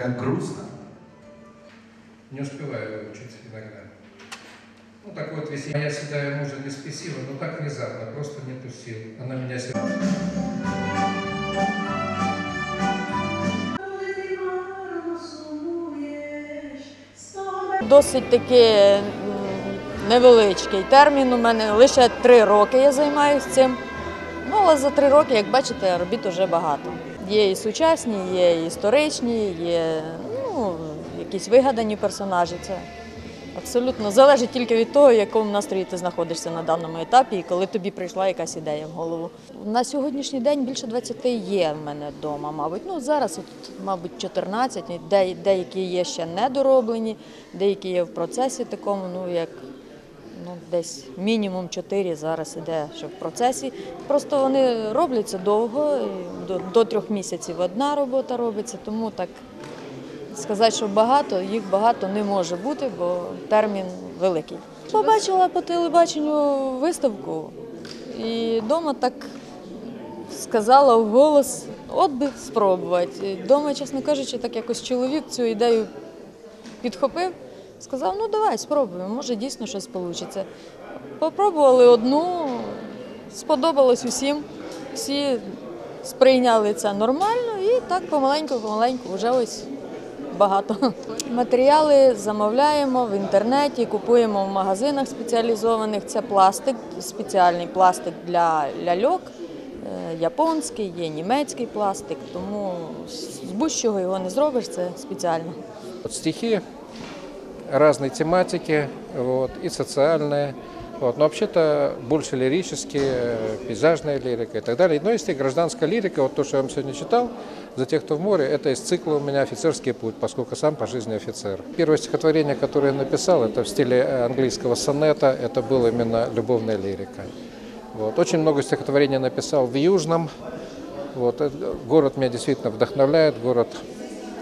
Как грустно. Не успеваю учить иногда. Ну, так вот, если я седая мужа не спесива, но так внезапно, просто нету сил. Она меня сегодня... Досить таки невеличкий термін. У мене лише три роки я займаюся цим. Ну, але за три роки, як бачите, робіт вже багато. Є і сучасні, є і історичні, є ну, якісь вигадані персонажі. Це абсолютно залежить тільки від того, в якому настрої ти знаходишся на даному етапі, і коли тобі прийшла якась ідея в голову. На сьогоднішній день більше 20 є в мене вдома, мабуть. Ну зараз, от, мабуть, 14, де, деякі є ще недороблені, деякі є в процесі такому, ну як ну, десь мінімум 4 зараз іде, що в процесі. Просто вони робляться довго, до, до трьох місяців одна робота робиться, тому так сказати, що багато, їх багато не може бути, бо термін великий. Побачила по телебаченню виставку і вдома так сказала вголос, от би спробувати. Дома, чесно кажучи, так якось чоловік цю ідею підхопив, сказав, ну давай спробуємо, може дійсно щось вийде. Попробували одну, сподобалось усім, всі сприйняли це нормально і так помаленьку-помаленьку вже ось багато. Матеріали замовляємо в інтернеті, купуємо в магазинах спеціалізованих. Це пластик, спеціальний пластик для ляльок. Е, Японський, є німецький пластик, тому з будь-чого його не зробиш, це спеціально. Вот стихи разной тематики, вот, и социальные. Вот. Но вообще-то больше лирические, э, пейзажная лирика и так далее. Но есть и гражданская лирика, вот то, что я вам сегодня читал, «За тех, кто в море», это из цикла у меня «Офицерский путь», поскольку сам по жизни офицер. Первое стихотворение, которое я написал, это в стиле э, английского сонета, это была именно любовная лирика. Вот. Очень много стихотворений написал в Южном. Вот. э, Город меня действительно вдохновляет, город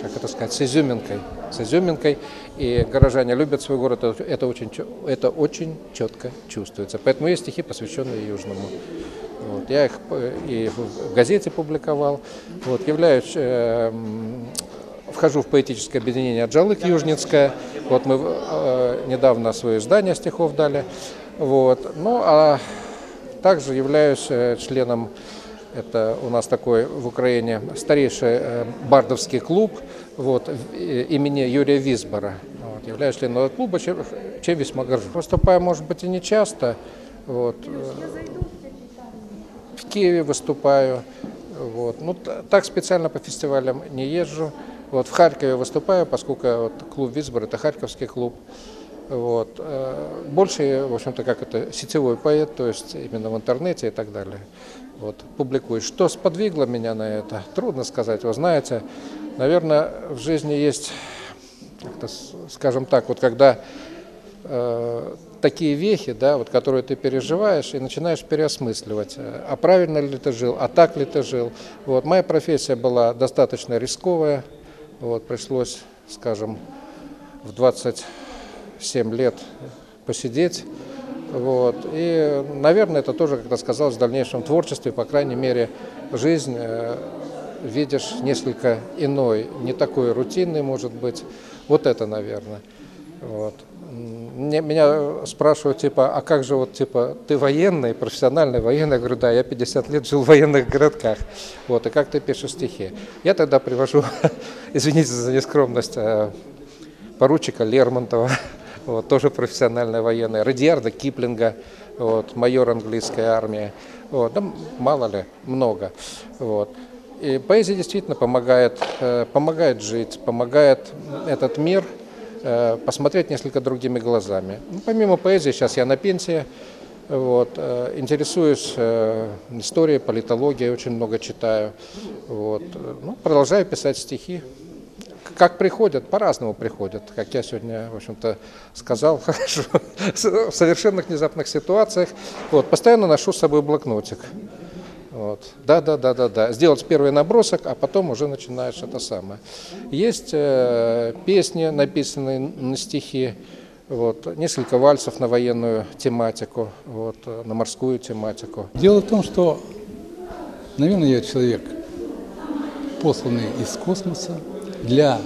как это сказать, с изюминкой. С изюминкой. И горожане любят свой город. Это- очень, это очень четко чувствуется. Поэтому есть стихи, посвященные Южному. Вот. Я их э, и в газете публиковал. Вот. Являюсь, э, вхожу в поэтическое объединение «Джалык Южницкое». Вот мы э, недавно свое издание стихов дали. Вот. Ну, а также являюсь э, членом это у нас такой в Украине старейший э, бардовский клуб вот, э, имени Юрия Висбора. Вот, являюсь членом клуба, чем, чем весьма горжусь. Выступаю, может быть, и не часто. Вот, э, в Киеве выступаю. Вот. Ну, так специально по фестивалям не езжу. Вот, в Харькове выступаю, поскольку вот, клуб Висбор – это харьковский клуб. Вот. э, Больше, в общем-то, как это, сетевой поэт, то есть именно в интернете и так далее. Вот, публикую. Что сподвигло меня на это? Трудно сказать. Вы знаете, наверное, в жизни есть, скажем так, вот когда э, такие вехи, да, вот, которые ты переживаешь и начинаешь переосмысливать, а правильно ли ты жил, а так ли ты жил. Вот, моя профессия была достаточно рисковая, вот, пришлось, скажем, в 27 лет посидеть. Вот. И, наверное, это тоже, как-то сказалось в дальнейшем творчестве, по крайней мере, жизнь э, видишь несколько иной, не такой рутинный, может быть. Вот это, наверное. Вот. Мне, меня спрашивают, типа, а как же вот, типа, ты военный, профессиональный военный? Я говорю, да, я 50 лет жил в военных городках. Вот, и как ты пишешь стихи? Я тогда привожу, извините за нескромность, э, поручика Лермонтова, вот, тоже профессиональная военная, Радиарда Киплинга, вот, майор английской армии, вот, да, мало ли, много. Вот. И поэзия действительно помогает, э, помогает жить, помогает этот мир э, посмотреть несколько другими глазами. Ну, помимо поэзии, сейчас я на пенсии, вот, э, интересуюсь историей, политологией, очень много читаю. Вот, ну, продолжаю писать стихи. Как приходят, по-разному приходят, как я сегодня, в общем-то, сказал, хорошо, в совершенно внезапных ситуациях. Вот, постоянно ношу с собой блокнотик. Вот. Да, да, да, да, да. Сделать первый набросок, а потом уже начинаешь это самое. Есть э, песни, написанные на стихи. вот, несколько вальсов на военную тематику, вот, на морскую тематику. Дело в том, что, наверное, я человек, посланный из космоса для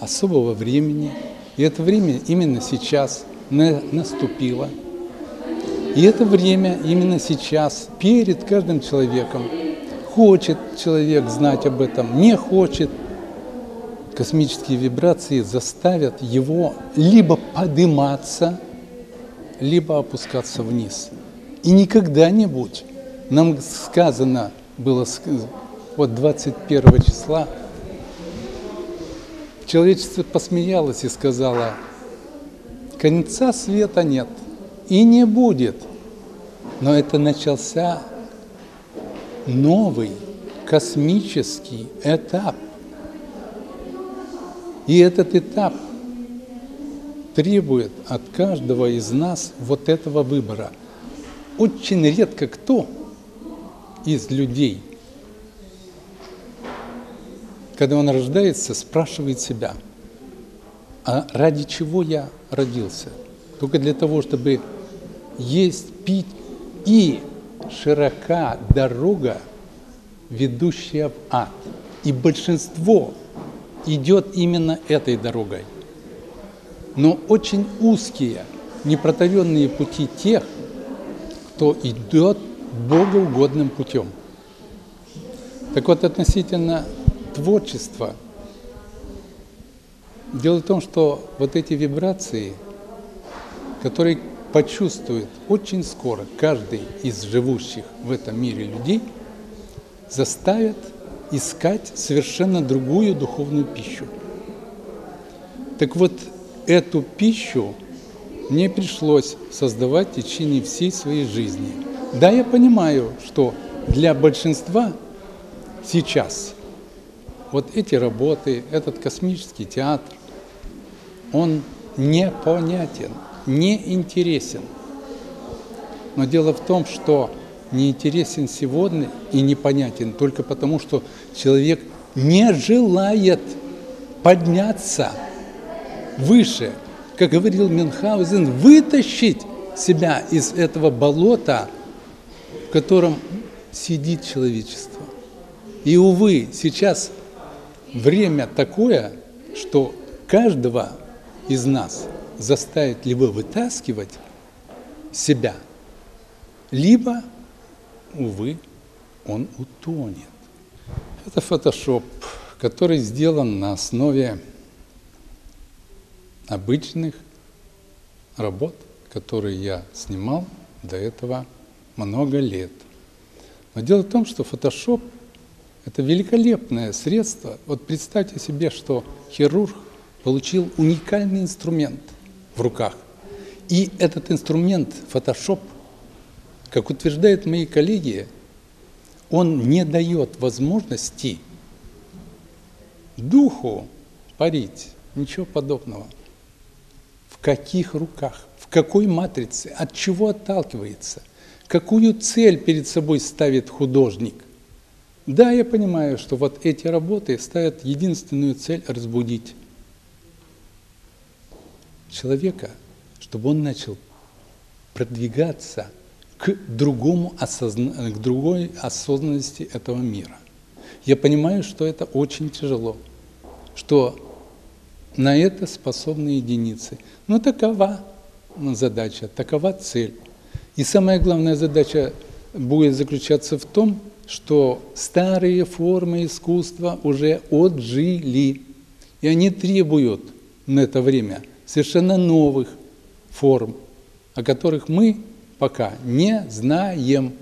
особого времени. И это время именно сейчас на- наступило. И это время именно сейчас перед каждым человеком. Хочет человек знать об этом, не хочет. Космические вибрации заставят его либо подниматься, либо опускаться вниз. И никогда нибудь нам сказано было вот 21 числа человечество посмеялось и сказала, конца света нет и не будет. Но это начался новый космический этап. И этот этап требует от каждого из нас вот этого выбора. Очень редко кто из людей, когда он рождается, спрашивает себя, а ради чего я родился? Только для того, чтобы есть, пить и широка дорога, ведущая в ад. И большинство идет именно этой дорогой. Но очень узкие, непротаренные пути тех, кто идет богоугодным путем. Так вот, относительно творчества, дело в том, что вот эти вибрации, которые почувствует очень скоро каждый из живущих в этом мире людей, заставят искать совершенно другую духовную пищу. Так вот, эту пищу мне пришлось создавать в течение всей своей жизни. Да, я понимаю, что для большинства сейчас вот эти работы, этот космический театр, он непонятен, неинтересен. Но дело в том, что неинтересен сегодня и непонятен только потому, что человек не желает подняться выше, как говорил Мюнхгаузен, вытащить себя из этого болота, в котором сидит человечество. И, увы, сейчас время такое, что каждого из нас заставит либо вытаскивать себя, либо, увы, он утонет. Это фотошоп, который сделан на основе обычных работ, которые я снимал до этого много лет. Но дело в том, что фотошоп – это великолепное средство. Вот представьте себе, что хирург получил уникальный инструмент в руках. И этот инструмент, фотошоп, как утверждают мои коллеги, он не дает возможности духу парить. Ничего подобного. В каких руках, в какой матрице, от чего отталкивается, какую цель перед собой ставит художник. Да, я понимаю, что вот эти работы ставят единственную цель – разбудить человека, чтобы он начал продвигаться к другому осозна... к другой осознанности этого мира. Я понимаю, что это очень тяжело, что на это способны единицы. Но такова задача, такова цель. И самая главная задача будет заключаться в том, что старые формы искусства уже отжили, и они требуют на это время совершенно новых форм, о которых мы пока не знаем.